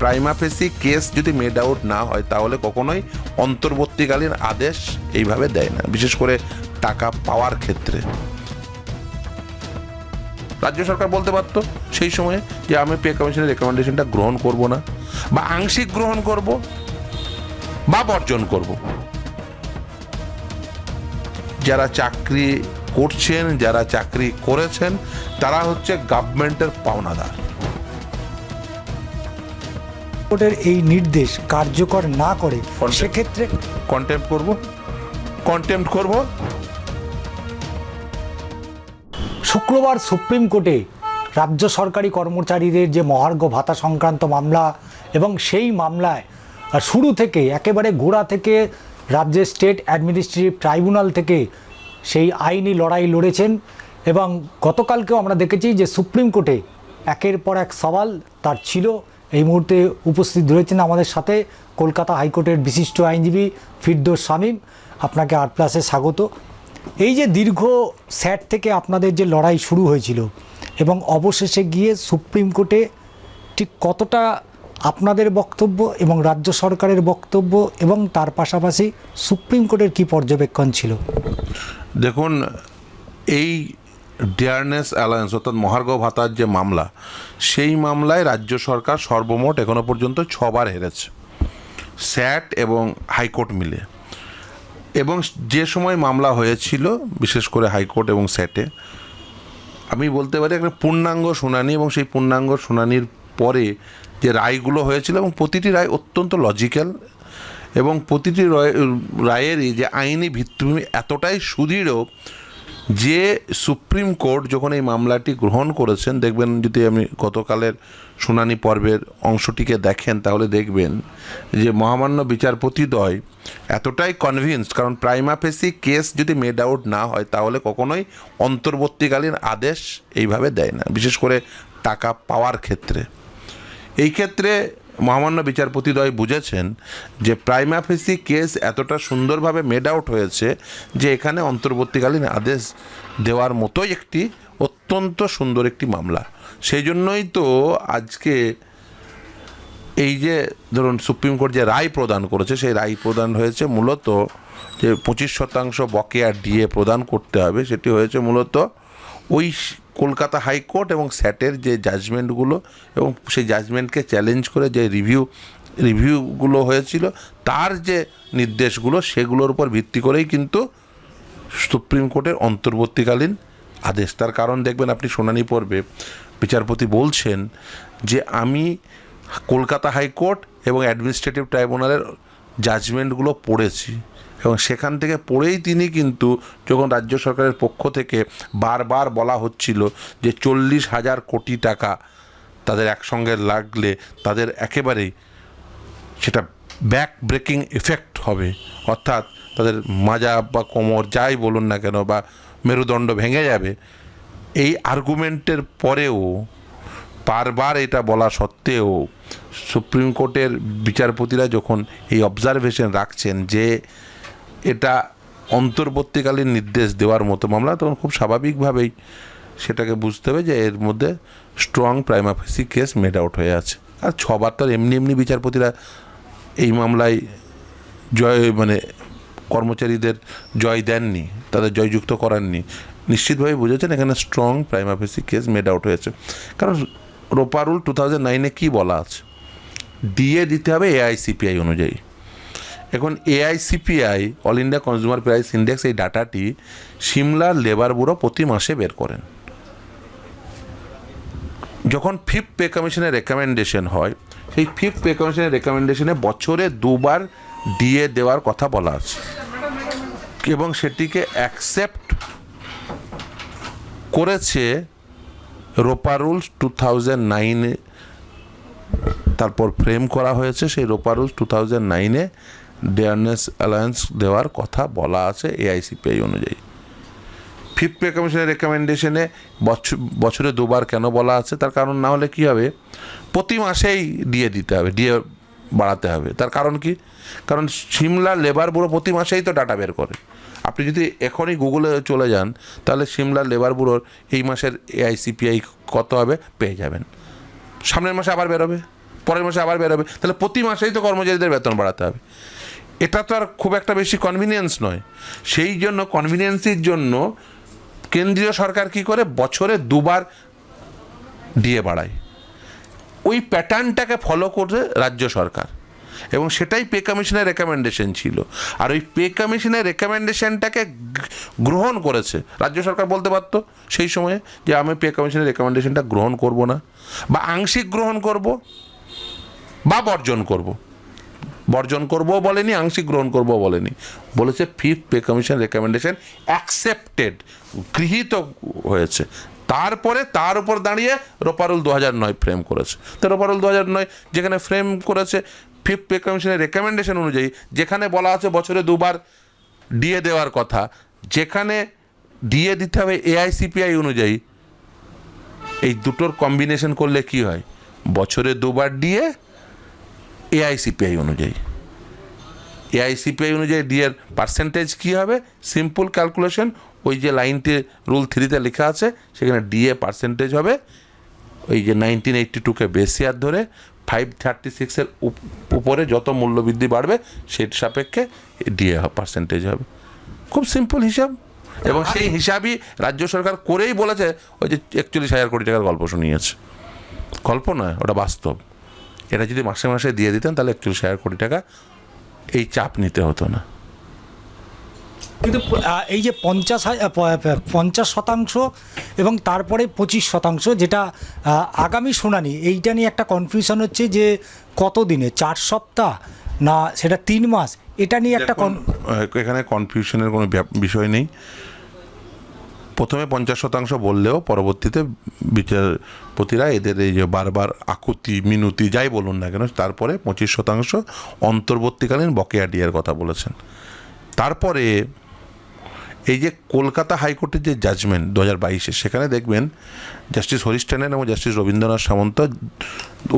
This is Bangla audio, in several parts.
প্রাইমা ফেসি কেস যদি মেড আউট না হয়, তাহলে কখনোই অন্তর্বর্তীকালীন আদেশ এইভাবে দেয় না, বিশেষ করে টাকা পাওয়ার ক্ষেত্রে। রাজ্য সরকার বলতে পারতো সেই সময়ে যে, আমি পে কমিশনের রেকমেন্ডেশনটা গ্রহণ করব না, বা আংশিক গ্রহণ করব, বা বর্জন করব। যারা চাকরি করছেন, যারা চাকরি করেছেন, তারা হচ্ছে গভর্নমেন্টের পাওনাদার। কোর্টের এই নির্দেশ কার্যকর না করে সেক্ষেত্রে কন্টেম্প করব? কন্টেম্প করব? শুক্রবার সুপ্রিম কোর্টে রাজ্য সরকারি কর্মচারীদের যে মহার্ঘ ভাতা সংক্রান্ত মামলা এবং সেই মামলায় শুরু থেকে একেবারে গোড়া থেকে রাজ্যের স্টেট অ্যাডমিনিস্ট্রেটিভ ট্রাইব্যুনাল থেকে সেই আইনি লড়াই লড়েছেন এবং গতকালকেও আমরা দেখেছি যে সুপ্রিম কোর্টে একের পর এক সওয়াল তার ছিল। এই মুহূর্তে উপস্থিত রয়েছেন আমাদের সাথে কলকাতা হাইকোর্টের বিশিষ্ট আইনজীবী ফিরদোস শামীম। আপনাকে আট প্লাসে স্বাগত। এই যে দীর্ঘ স্যাট থেকে আপনাদের যে লড়াই শুরু হয়েছিল এবং অবশেষে গিয়ে সুপ্রিম কোর্টে ঠিক কতটা আপনাদের বক্তব্য এবং রাজ্য সরকারের বক্তব্য এবং তার পাশাপাশি সুপ্রিম কোর্টের কি পর্যবেক্ষণ ছিল? দেখুন, এই ডিয়ারনেস অ্যালায়েন্স অর্থাৎ মহার্ঘ ভাতার যে মামলা, সেই মামলায় রাজ্য সরকার সর্বমোট এখনও পর্যন্ত ছবার হেরেছে, স্যাট এবং হাইকোর্ট মিলে। এবং যে সময় মামলা হয়েছিল, বিশেষ করে হাইকোর্ট এবং স্যাটে, আমি বলতে পারি একটা পূর্ণাঙ্গ শুনানি এবং সেই পূর্ণাঙ্গ শুনানির পরে যে রায়গুলো হয়েছিল এবং প্রতিটি রায় অত্যন্ত লজিক্যাল এবং প্রতিটি রায়- রায়েরই যে আইনি ভিত্তিভূমি এতটাই সুদৃঢ় যে সুপ্রিম কোর্ট যখন এই মামলাটি গ্রহণ করেছেন, দেখবেন যদি আমি গতকালের শুনানি পর্বের অংশটিকে দেখেন, তাহলে দেখবেন যে মহামান্য বিচারপতিদ্বয় এতটাই কনভিন্সড কারণ প্রাইমা ফেসি কেস যদি মেড আউট না হয়, তাহলে কখনোই অন্তর্বর্তীকালীন আদেশ এইভাবে দেয় না, বিশেষ করে টাকা পাওয়ার ক্ষেত্রে। এই ক্ষেত্রে মহামান্য বিচারপতিদ্বয় বুঝেছেন যে প্রাইমাফেসি কেস এতটা সুন্দরভাবে মেড আউট হয়েছে যে এখানে অন্তর্বর্তীকালীন আদেশ দেওয়ার মতোই একটি অত্যন্ত সুন্দর একটি মামলা। সেই জন্যই তো আজকে এই যে ধরুন সুপ্রিম কোর্ট যে রায় প্রদান করেছে, সেই রায় প্রদান হয়েছে মূলত যে পঁচিশ শতাংশ বকেয়া ডিএ প্রদান করতে হবে, সেটি হয়েছে মূলত ওই কলকাতা হাইকোর্ট এবং স্যাটের যে জাজমেন্টগুলো এবং সেই জাজমেন্টকে চ্যালেঞ্জ করে যে রিভিউ রিভিউগুলো হয়েছিল, তার যে নির্দেশগুলো সেগুলোর উপর ভিত্তি করেই কিন্তু সুপ্রিম কোর্টের অন্তর্বর্তীকালীন আদেশ। তার কারণ দেখবেন আপনি শুনানি পর্বে বিচারপতি বলছেন যে আমি কলকাতা হাইকোর্ট এবং অ্যাডমিনিস্ট্রেটিভ ট্রাইব্যুনালের জাজমেন্টগুলো পড়েছি। এবং সেখান থেকে পড়েই তিনি কিন্তু যখন রাজ্য সরকারের পক্ষ থেকে বারবার বলা হচ্ছিল যে চল্লিশ হাজার কোটি টাকা তাদের একসঙ্গে লাগলে তাদের একেবারেই সেটা ব্যাক ব্রেকিং এফেক্ট হবে। অর্থাৎ তাদের মাজা বা কোমর যাই বলুন না কেন বা মেরুদণ্ড ভেঙে যাবে। এই আর্গুমেন্টের পরেও বারবার এটা বলা সত্ত্বেও সুপ্রিম কোর্টের বিচারপতিরা যখন এই অবজারভেশন রাখছেন যে এটা অন্তর্বর্তীকালীন নির্দেশ দেওয়ার মতো মামলা, তখন খুব স্বাভাবিকভাবেই সেটাকে বুঝতে হবে যে এর মধ্যে strong prima facie case made out হয়ে আছে। আর ছবার তো এমনি এমনি বিচারপতিরা এই মামলায় জয় মানে কর্মচারীদের জয় দেননি, তাদের জয়যুক্ত করাননি। নিশ্চিতভাবে বুঝেছেন এখানে strong prima facie case made out হয়েছে। কারণ রোপা রুল টু থাউজেন্ড নাইনে কী বলা আছে? ডিএ দিতে হবে এআইসিপিআই অনুযায়ী। এখন AICPI all India consumer price index এই ডাটাটি সিমলার লেবার ব্যুরো প্রতি মাসে বের করেন। যখন ফিফথ পে কমিশনের রেকমেন্ডেশন হয়, সেই ফিফথ পে কমিশনের রেকমেন্ডেশনে বছরে দুবার ডিএ দেওয়ার কথা বলা আছে। এবং সেটিকে অ্যাকসেপ্ট করেছে রোপা রুলস টু থাউজেন্ড নাইনে তারপর ফ্রেম করা হয়েছে, সেই রোপা রুলস টু থাউজেন্ড নাইনে ডেয়ারনেস অ্যালায়েন্স দেওয়ার কথা বলা আছে এআইসিপিআই অনুযায়ী। ফিফথ পে কমিশনের রেকমেন্ডেশনে বছর, বছরে দুবার কেন বলা আছে? তার কারণ না হলে কী হবে? প্রতি মাসেই দিয়ে দিতে হবে, দিয়ে বাড়াতে হবে। তার কারণ কি? কারণ সিমলা লেবার ব্যুরো প্রতি মাসেই তো ডাটা বের করে। আপনি যদি এখনই গুগলে চলে যান, তাহলে সিমলা লেবার ব্যুরোর এই মাসের এআইসিপিআই কত হবে? পেয়ে যাবেন। সামনের মাসে আবার বেরোবে। পরের মাসে আবার বেরোবে। তাহলে প্রতি মাসেই তো কর্মচারীদের বেতন বাড়াতে হবে। এটা তো আর খুব একটা বেশি কনভিনিয়েন্স নয়। সেই জন্য কনভিনিয়েন্সির জন্য কেন্দ্রীয় সরকার কি করে বছরে দুবার দিয়ে বাড়ায়। ওই প্যাটার্নটাকে ফলো করে রাজ্য সরকার। এবং সেটাই পে কমিশনের রেকমেন্ডেশন ছিল। আর ওই পে কমিশনের রেকমেন্ডেশনটাকে গ্রহণ করেছে। রাজ্য সরকার বলতে পারতো সেই সময়ে যে আমি পে কমিশনের রেকমেন্ডেশনটা গ্রহণ করব না। বা আংশিক গ্রহণ করব। বা বর্জন করব। বর্জন করব বলেনি, আংশিক গ্রহণ করব বলেনি। বলেছে fifth pay commission recommendation accepted গৃহীত হয়েছে। তারপরে তার উপর দাঁড়িয়ে রোপারুল দু হাজার নয় ফ্রেম করেছে। তো রোপারুল দু হাজার নয় যেখানে ফ্রেম করেছে ফিফথ পে কমিশনের রেকমেন্ডেশন অনুযায়ী, যেখানে বলা আছে বছরে দুবার ডিএ দেওয়ার কথা, যেখানে ডিএ দিতে হবে এআইসিপিআই অনুযায়ী, এই দুটোর কম্বিনেশন করলে কি হয়? বছরে দুবার ডিএ এআইসিপিআই অনুযায়ী। এআইসিপিআই অনুযায়ী ডিএর পার্সেন্টেজ কী হবে? সিম্পল ক্যালকুলেশন ওই যে লাইনটি রুল থ্রিতে লেখা আছে, সেখানে ডিএ পার্সেন্টেজ হবে। ওই যে নাইনটিন এইটটি টুকে বেশি আর ধরে ফাইভ থার্টি সিক্সের উপরে যত মূল্যবৃদ্ধি বাড়বে সেই সাপেক্ষে ডিএ পার্সেন্টেজ হবে। খুব সিম্পল হিসাব। এবং সেই হিসাবই রাজ্য সরকার করেই বলেছে, ওই যে একচল্লিশ হাজার কোটি টাকার গল্প শুনিয়েছে। গল্প নয়, ওটা বাস্তব। এটা যদি মাসে মাসে দিয়ে দিতেন তাহলে একচল্লিশ হাজার কোটি টাকা এই চাপ নিতে হতো না। কিন্তু এই যে পঞ্চাশ পঞ্চাশ শতাংশ এবং তারপরে পঁচিশ শতাংশ যেটা আগামী শুনানি এইটা নিয়ে একটা কনফিউশন হচ্ছে যে কত দিনে চার সপ্তাহ না সেটা তিন মাস? এটা নিয়ে একটা এখানে কনফিউশনের কোনো বিষয় নেই। প্রথমে পঞ্চাশ শতাংশ বললেও পরবর্তীতে বিচারপতিরা এদের এই যে বারবার আকুতি, মিনতি, যাই বলুন না কেন, তারপরে পঁচিশ শতাংশ অন্তর্বর্তীকালীন বকেয়া ডিয়ার কথা বলেছেন। তারপরে এই যে কলকাতা হাইকোর্টের যে জাজমেন্ট দু হাজার বাইশে, সেখানে দেখবেন জাস্টিস হরিশ ট্যানন এবং জাস্টিস রবীন্দ্রনাথ সামন্ত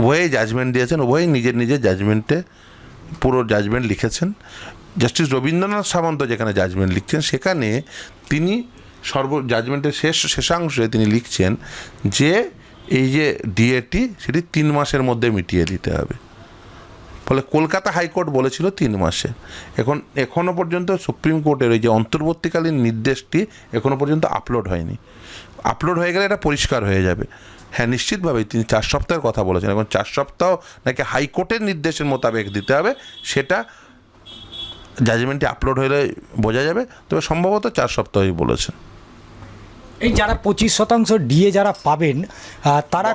উভয়েই জাজমেন্ট দিয়েছেন, উভয়েই নিজের নিজের জাজমেন্টে পুরো জাজমেন্ট লিখেছেন। জাস্টিস রবীন্দ্রনাথ সামন্ত যেখানে জাজমেন্ট লিখছেন, সেখানে তিনি সর্ব জাজমেন্টের শেষ, শেষাংশে তিনি লিখছেন যে এই যে ডিএটি সেটি তিন মাসের মধ্যে মিটিয়ে দিতে হবে। ফলে কলকাতা হাইকোর্ট বলেছিল তিন মাসে। এখন এখনও পর্যন্ত সুপ্রিম কোর্টের ওই যে অন্তর্বর্তীকালীন নির্দেশটি এখনও পর্যন্ত আপলোড হয়নি। আপলোড হয়ে গেলে এটা পরিষ্কার হয়ে যাবে। হ্যাঁ নিশ্চিতভাবেই তিনি চার সপ্তাহের কথা বলেছেন। এখন চার সপ্তাহ নাকি হাইকোর্টের নির্দেশের মোতাবেক দিতে হবে, সেটা জাজমেন্টে আপলোড হলে বোঝা যাবে। তবে সম্ভবত চার সপ্তাহই বলেছেন। এই যারা পঁচিশ শতাংশ ডিএ যারা পাবেন তারা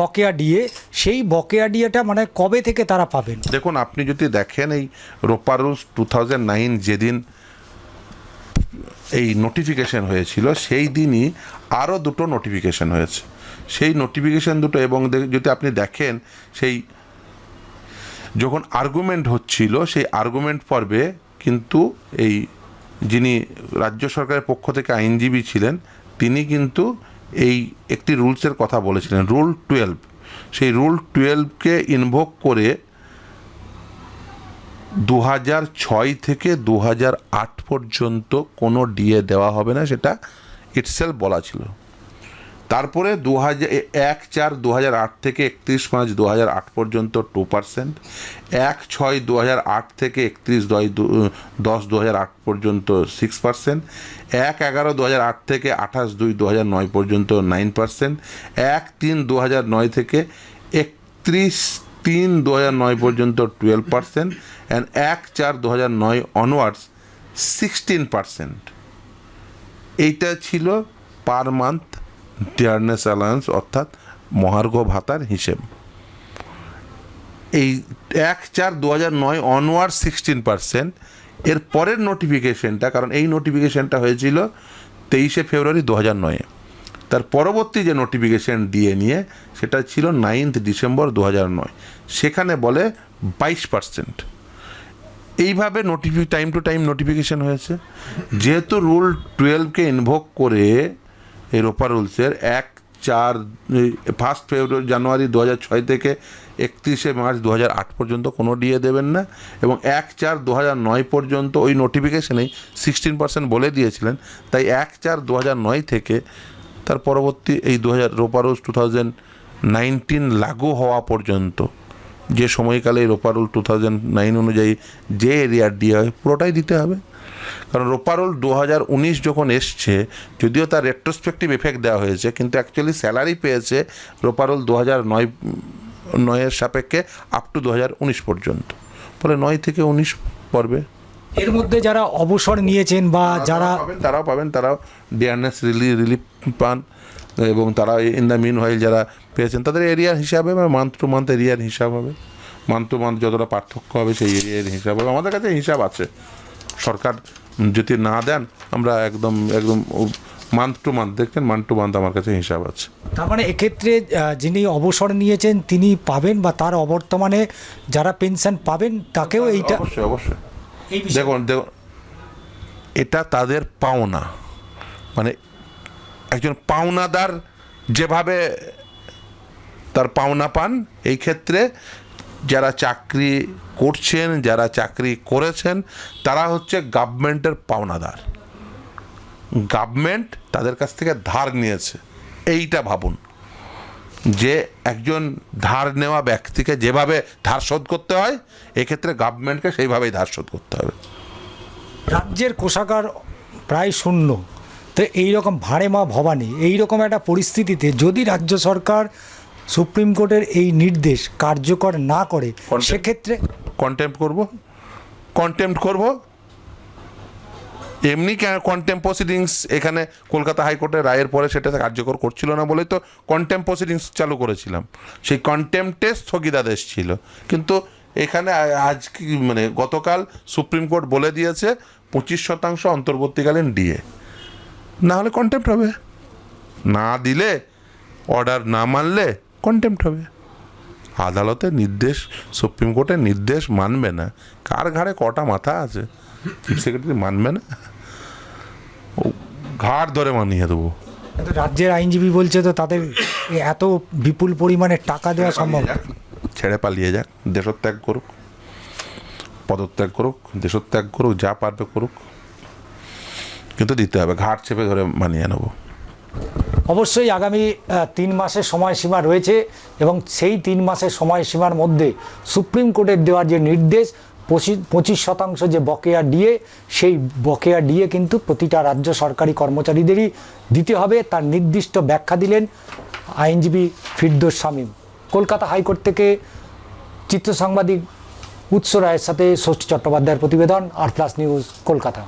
বকেয়া ডিএ। সেই বকেয়া ডিএটা মানে কবে থেকে তারা পাবেন? দেখুন আপনি যদি দেখেন এই রোপারুলস টু থাউজেন্ড নাইন যেদিন এই নোটিফিকেশন হয়েছিল সেই দিনই আরও দুটো নোটিফিকেশন হয়েছে। সেই নোটিফিকেশন দুটো এবং যদি আপনি দেখেন সেই যখন আর্গুমেন্ট হচ্ছিল সেই আর্গুমেন্ট পর্বে কিন্তু এই যিনি রাজ্য সরকারের পক্ষ থেকে আইনজীবী ছিলেন তিনি কিন্তু এই একটি রুলসের কথা বলেছিলেন, রুল টুয়েলভ। সেই রুল টুয়েলভকে ইনভোক করে দু হাজার ছয় থেকে দু হাজার আট পর্যন্ত কোনো ডিএ দেওয়া হবে না, সেটা ইটসেল বলা ছিল। তারপরে দু হাজার এক চার দু হাজার আট থেকে একত্রিশ পাঁচ দু হাজার আট পর্যন্ত টু পার্সেন্ট এক ছয় দু হাজার আট থেকে একত্রিশ দশ দু- দশ দু হাজার আট পর্যন্ত সিক্স পার্সেন্ট এক এগারো দু হাজার আট থেকে আঠাশ দুই দু হাজার নয় পর্যন্ত নাইন পার্সেন্ট এক তিন দু হাজার নয় থেকে একত্রিশ তিন দু হাজার নয় পর্যন্ত টুয়েলভ পার্সেন্ট অ্যান্ড এক চার দু হাজার নয় অনওয়ার্ডস সিক্সটিন পার্সেন্ট এইটা ছিল পার মান্থ ডিয়ারনেস অ্যালায়েন্স অর্থাৎ মহার্ঘ ভাতার হিসেব। এই এক চার দু হাজার নয় অনওয়ার্ড সিক্সটিন পার্সেন্ট এর পরের নোটিফিকেশনটা কারণ এই নোটিফিকেশনটা হয়েছিল তেইশে ফেব্রুয়ারি দু হাজার নয়ে তার পরবর্তী যে নোটিফিকেশন দিয়ে নিয়ে, সেটা ছিল নাইন্থ ডিসেম্বর দু হাজার নয়। সেখানে বলে বাইশ পার্সেন্ট এইভাবে notify time to time notification হয়েছে। যেহেতু রুল টুয়েলভকে ইনভোক করে এই রোপা রুলসের এক, চার ফার্স্ট ফেব্রুয়ারি জানুয়ারি দু হাজার ছয় থেকে একত্রিশে মার্চ দু হাজার আট পর্যন্ত কোনো ডিএ দেবেন না এবং এক, চার দু হাজার নয় পর্যন্ত ওই নোটিফিকেশনেই সিক্সটিন পার্সেন্ট বলে দিয়েছিলেন। তাই এক, চার দু হাজার নয় থেকে তার পরবর্তী এই দু হাজার ROPA rules two thousand nineteen লাগু হওয়া পর্যন্ত যে সময়কালে রোপারুল টু থাউজেন্ড নাইন অনুযায়ী যে এরিয়ার ডিএ হয় পুরোটাই দিতে হবে। কারণ রোপারোল দু হাজার উনিশ যখন এসছে যদিও তার রেট্রোস্পেক্টিভ এফেক্ট দেওয়া হয়েছে কিন্তু অ্যাকচুয়ালি স্যালারি পেয়েছে রোপারোল দু হাজার নয় নয়ের সাপেক্ষে আপ টু দু হাজার উনিশ পর্যন্ত। ফলে নয় থেকে উনিশ পর্বে। এর মধ্যে যারা অবসর নিয়েছেন বা যারা তারাও পাবেন তারাও ডিয়ারনেস রিলি রিলিফ পান এবং তারা ইন দ্য মিন হোয়াইল যারা পেয়েছেন তাদের এরিয়ার হিসাবে মান্থ টু মান্থ এরিয়ার হিসাব হবে। মান্থ টু মান্থ যতটা পার্থক্য হবে সেই এরিয়ার হিসাব হবে। আমাদের কাছে হিসাব আছে। সরকার যদি না দেন আমরা একদম একদম মান্থ টু মান্থ দেখছেন মান্থ টু মান্থ আমার কাছে হিসাব আছে। তার মানে এক্ষেত্রে যিনি অবসর নিয়েছেন তিনি পাবেন বা তার অবর্তমানে যারা পেনশন পাবেন তাকেও এইটা অবশ্যই অবশ্যই। দেখুন দেখুন এটা তাদের পাওনা। মানে একজন পাওনাদার যেভাবে তার পাওনা পান এই ক্ষেত্রে যারা চাকরি করছেন, যারা চাকরি করেছেন, তারা হচ্ছে গভর্নমেন্টের পাওনাদার। গভর্নমেন্ট তাদের কাছ থেকে ধার নিয়েছে। এইটা ভাবুন। যে একজন ধার নেওয়া ব্যক্তিকে যেভাবে ধার শোধ করতে হয়, এক্ষেত্রে গভর্নমেন্টকে সেইভাবেই ধার শোধ করতে হবে। রাজ্যের কোষাগার প্রায় শূন্য। তো এই রকম ভাড়ে মা ভবানী, এইরকম একটা পরিস্থিতিতে যদি রাজ্য সরকার সুপ্রিম কোর্টের এই নির্দেশ কার্যকর না করে সেক্ষেত্রে কন্টেম্প করব? কন্টেম্প করব? এমনি কন্টেম্প প্রসিডিংস এখানে কলকাতা হাইকোর্টের রায়ের পরে সেটা কার্যকর করছিল না বলেই তো কন্টেম্প প্রসিডিংস চালু করেছিলাম। সেই কন্টেম্পটে স্থগিতাদেশ ছিল। কিন্তু এখানে আজ কি মানে গতকাল সুপ্রিম কোর্ট বলে দিয়েছে পঁচিশ শতাংশ অন্তর্বর্তীকালীন ডিএ। না হলে কন্টেম্প হবে। না দিলে অর্ডার না মানলে কন্টেম্প হবে। আদালতের নির্দেশ সুপ্রিম কোর্টের নির্দেশ মানবে না। কার ঘাড়ে কটা মাথা আছে? চিফ সেক্রেটারি মানবে না? ও ঘাড় ধরে মানিয়ে দেবো। রাজ্যের আইনজীবী বলছে তো তাদের এত বিপুল পরিমাণে টাকা দেওয়া সম্ভব। ছেড়ে পালিয়ে যাক দেশত্যাগ করুক পদত্যাগ করুক দেশত্যাগ করুক যা পারবে করুক। কিন্তু দিতে হবে ঘাট চেপে ধরে মানিয়ে নেব। অবশ্যই আগামী তিন মাসের সময়সীমা রয়েছে এবং সেই তিন মাসের সময়সীমার মধ্যে সুপ্রিম কোর্টের দেওয়ার যে নির্দেশ, পঁচিশ শতাংশ যে বকেয়া ডিএ, সেই বকেয়া ডিএ কিন্তু প্রতিটা রাজ্য সরকারি কর্মচারীদেরই দিতে হবে। তার নির্দিষ্ট ব্যাখ্যা দিলেন আইনজীবী ফিরদোস শামীম। কলকাতা হাইকোর্ট থেকে চিত্র সাংবাদিক উৎস রায়ের সাথে ষষ্ঠী চট্টোপাধ্যায়ের প্রতিবেদন আর প্লাস নিউজ, কলকাতা।